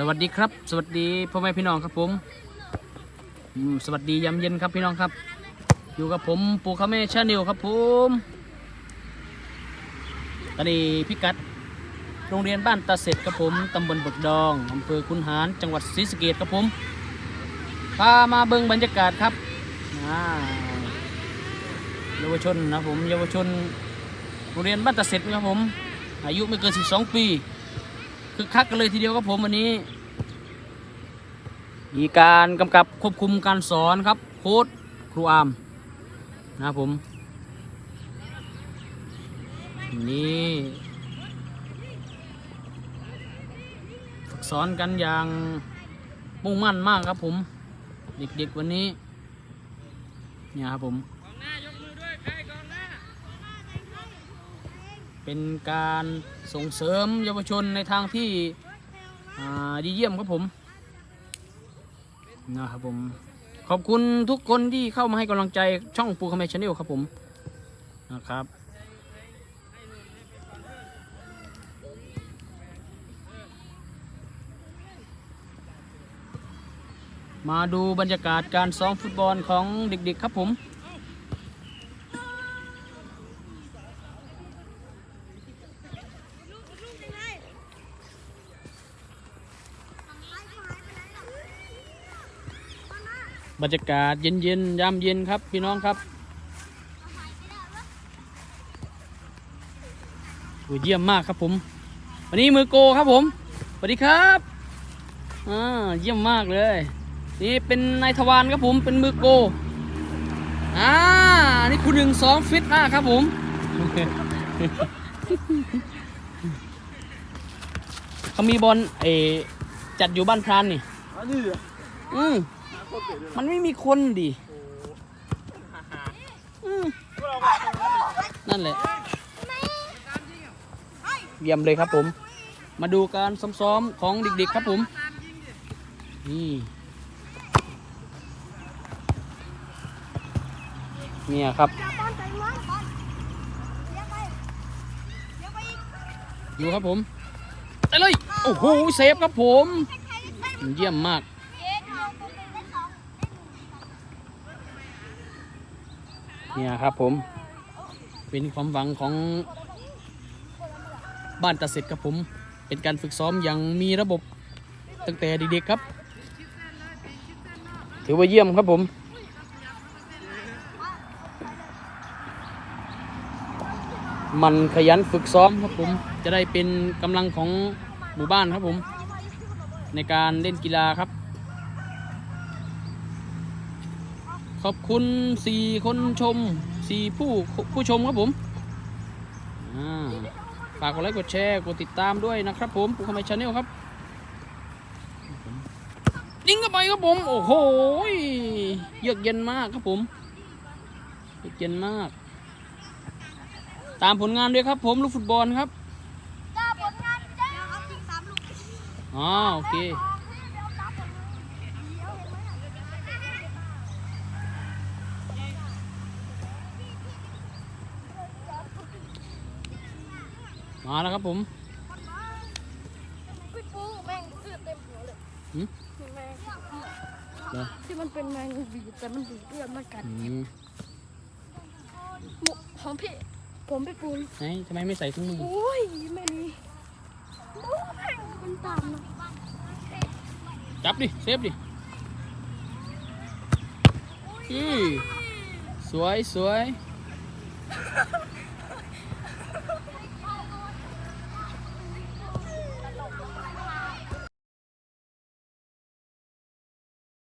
สวัสดีครับ สวัสดีพ่อแม่พี่น้องครับผม สวัสดียามเย็นครับพี่น้องครับ อยู่กับผมปูคาเม่ชาแนลครับผมตอนนี้พิกัดโรงเรียนบ้านตาเสร็จครับผมตำบลบกดองอำเภอคุนหารจังหวัดศรีสะเกษครับผมพามาเบิ่งบรรยากาศครับเยาวชนนะผมเยาวชนโรงเรียนบ้านตาเสร็จครับผม อายุไม่เกิน 12 ปี คึกคักกันเลยทีเดียวครับผมวันนี้ มีการกำกับควบคุมการสอนครับ โค้ดครูอามนะครับผม นี่ฝึกสอนกันอย่างมุ่งมั่นมากครับผม เด็กๆวันนี้ เนี่ยครับผมเป็นการ ส่งเสริมเยาวชนในทางที่ดีเยี่ยมครับผมนะครับผมขอบคุณทุกคนที่เข้ามาให้กำลังใจช่องปูคาเมชแนลครับผมนะครับมาดูบรรยากาศการซ้อมฟุตบอลของเด็กๆครับผม บรรยากาศเย็นๆยามเย็นครับพี่น้องครับโอ้ยเยี่ยมมากครับผม วันนี้มือโกครับผมสวัสดีครับอ่าเยี่ยมมากเลย นี่เป็นนายทวารครับผมเป็นมือโกอ่านี่คุณหนึ่งสองฟิตมากครับผมเขามีบอลเออจัดอยู่บ้านพรานนี่อั นนี้เหรออืมโคตรเจ๋งเลยมันไม่มีคนดิอืมนั่นแหละ เยี่ยมเลยครับผม มาดูการซ้อมๆของเด็กๆครับผม นี่เนี่ยครับ ดูครับผม ไปเลย โอ้โห เซฟครับผม เยี่ยมมาก เนี่ยครับผม เป็นความหวังของบ้านตาเสร็จครับผม เป็นการฝึกซ้อมอย่างมีระบบตั้งแต่เด็กๆครับ ถือว่าเยี่ยมครับผมมันขยันฝึกซ้อมครับผม จะได้เป็นกำลังของหมู่บ้านครับผม ในการเล่นกีฬาครับ ขอบคุณสี่คนชมสี่ผู้ผู้ชมครับผมอ่าฝากกดไลค์กดแชร์กดติดตามด้วยนะครับผมปูคามัยชาแนลครับยิงเข้าไปครับผม โอ้โหเยือกเย็นมากครับผมเยือกเย็นมาก ตามผลงานด้วยครับผม ลูกฟุตบอลครับอ๋อโอเค มาแล้วครับผมพี่ปูแมงเสื้อเต็มหัวเลยหืมแมงเหรอที่มันเป็นแมงวีแต่มันดูดเลือดมันกัดอืมหมูของพี่ผมพี่ปูไหนทำไมไม่ใส่ถุงมือโอ้ยไม่มีดูแม่งมันตามนะจับดิ เซฟดิอือสวยสวย